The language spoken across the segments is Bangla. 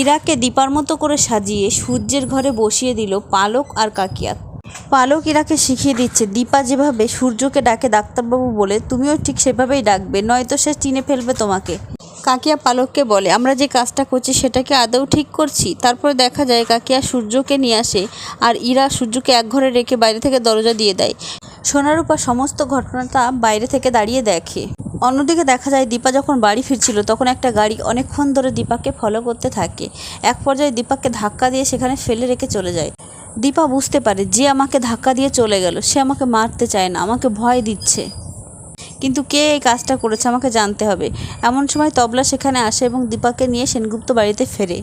ইরাকে দীপার মতো করে সাজিয়ে সূর্যের ঘরে বসিয়ে দিল পালক আর কাকিয়া। পালক ইরাকে শিখিয়ে দিচ্ছে, দীপা যেভাবে সূর্যকে ডাকে ডাক্তারবাবু বলে, তুমিও ঠিক সেভাবেই ডাকবে, নয়তো সে চিনে ফেলবে তোমাকে। কাকিয়া পালককে বলে, আমরা যে কাজটা করছি সেটাকে আদৌ ঠিক করছি। তারপরে দেখা যায় কাকিয়া সূর্যকে নিয়ে আসে আর ইরা সূর্যকে এক ঘরে রেখে বাইরে থেকে দরজা দিয়ে দেয়। সোনারূপা সমস্ত ঘটনাটা বাইরে থেকে দাঁড়িয়ে দেখে। অন্যদিকে দেখা যায় দীপা যখন বাড়ি ফিরছিল, তখন একটা গাড়ি অনেকক্ষণ ধরে দীপাকে ফলো করতে থাকে। এক পর্যায়ে দীপাকে ধাক্কা দিয়ে সেখানে ফেলে রেখে চলে যায়। দীপা বুঝতে পারে, যে আমাকে ধাক্কা দিয়ে চলে গেল, সে আমাকে মারতে চায় না, আমাকে ভয় দিচ্ছে। কিন্তু কে এই কাজটা করেছে আমাকে জানতে হবে। এমন সময় তবলা সেখানে আসে এবং দীপাকে নিয়ে সেনগুপ্ত বাড়িতে ফেরে।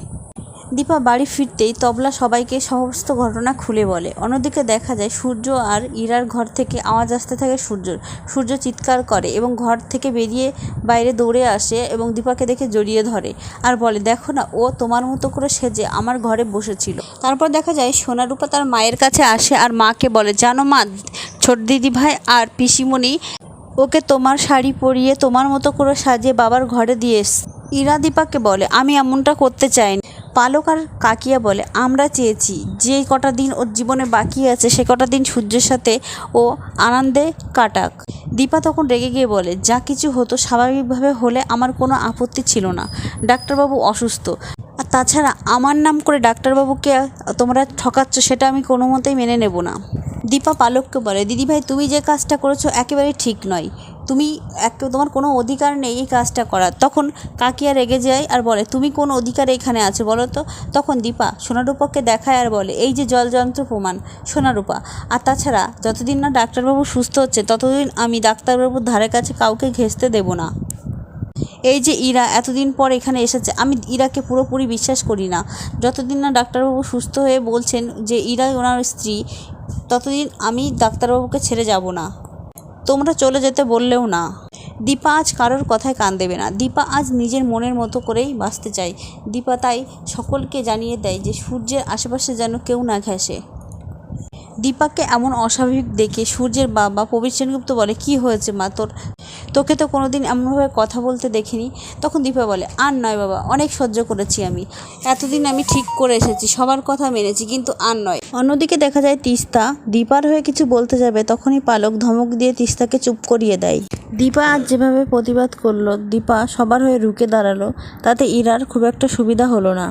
দীপা বাড়ি ফিরতেই তবলা সবাইকে সমস্ত ঘটনা খুলে বলে। অন্যদিকে দেখা যায় সূর্য আর ইরার ঘর থেকে আওয়াজ আসতে থাকে সূর্যর। সূর্য চিৎকার করে এবং ঘর থেকে বেরিয়ে বাইরে দৌড়ে আসে এবং দীপাকে দেখে জড়িয়ে ধরে আর বলে, দেখো না, ও তোমার মতো করে সেজে আমার ঘরে বসেছিল। তারপর দেখা যায় সোনারূপা তার মায়ের কাছে আসে আর মাকে বলে, জানো মা, ছোট দিদি ভাই আর পিসিমণি, ওকে তোমার শাড়ি পরিয়ে তোমার মতো করে সাজিয়ে বাবার ঘরে দিয়ে এস- ইরা দীপাকে বলে, আমি এমনটা করতে চাইনি। পালক আর কাকিয়া বলে, আমরা চেয়েছি, যে কটা দিন ওর জীবনে বাকি আছে, সে কটা দিন সূর্যের সাথে ও আনন্দে কাটাক। দীপা তখন রেগে গিয়ে বলে, যা কিছু হতো স্বাভাবিকভাবে হলে আমার কোনো আপত্তি ছিল না, ডাক্তারবাবু অসুস্থ। আর তাছাড়া আমার নাম করে ডাক্তারবাবুকে তোমরা ঠকাচ্ছ, সেটা আমি কোনো মতেই মেনে নেব না। দীপা পালককে বলে, দিদিভাই, তুমি যে কাজটা করেছ একেবারে ঠিক নয়। তুমি এক, তোমার কোনো অধিকার নেই এই কাজটা করার। তখন কাকিয়া রেগে যায় আর বলে, তুমি কোন অধিকার এখানে আছে বলো তো? তখন দীপা সোনারূপাকে দেখায় আর বলে, এই যে জলযন্ত্র প্রমাণ, সোনারূপা। আর তাছাড়া যতদিন না ডাক্তারবাবু সুস্থ হচ্ছে, ততদিন আমি ডাক্তারবাবুর ধারে কাছে কাউকে ঘেঁষতে দেবো না। এই যে ইরা এতদিন পর এখানে এসেছে, আমি ইরাকে পুরোপুরি বিশ্বাস করি না। যতদিন না ডাক্তারবাবু সুস্থ হয়ে বলছেন যে ইরাই ওনার স্ত্রী, ততদিন আমি ডাক্তারবাবুকে ছেড়ে যাব না। তোমরা চলে যেতে বললেও না। দীপা আজ কারোর কথায় কান দেবে না। দীপা আজ নিজের মনের মতো করেই বাঁচতে চায়। দীপা তাই সকলকে জানিয়ে দেয় যে, সূর্যের আশেপাশে যেন কেউ না ঘেসে দীপাকে এমন অস্বাভাবিক দেখে সূর্যের বাবা প্রবীর সেনগুপ্ত বলে, কি হয়েছে মা? তোর তোকে তো কোনোদিন এমনভাবে কথা বলতে দেখিনি। তখন দীপা বলে, আর নয় বাবা, অনেক সহ্য করেছি আমি। এতদিন আমি ঠিক করে এসেছি, সবার কথা মেনেছি, কিন্তু আর নয়। অন্যদিকে দেখা যায় তিস্তা, দীপার হয়ে কিছু বলতে যাবে, তখনই পালক ধমক দিয়ে তিস্তাকে চুপ করিয়ে দেয়। দীপা আজ যেভাবে প্রতিবাদ করল, দীপা সবার হয়ে রুকে দাঁড়াল, তাতে ইরার খুব একটা সুবিধা হলো না।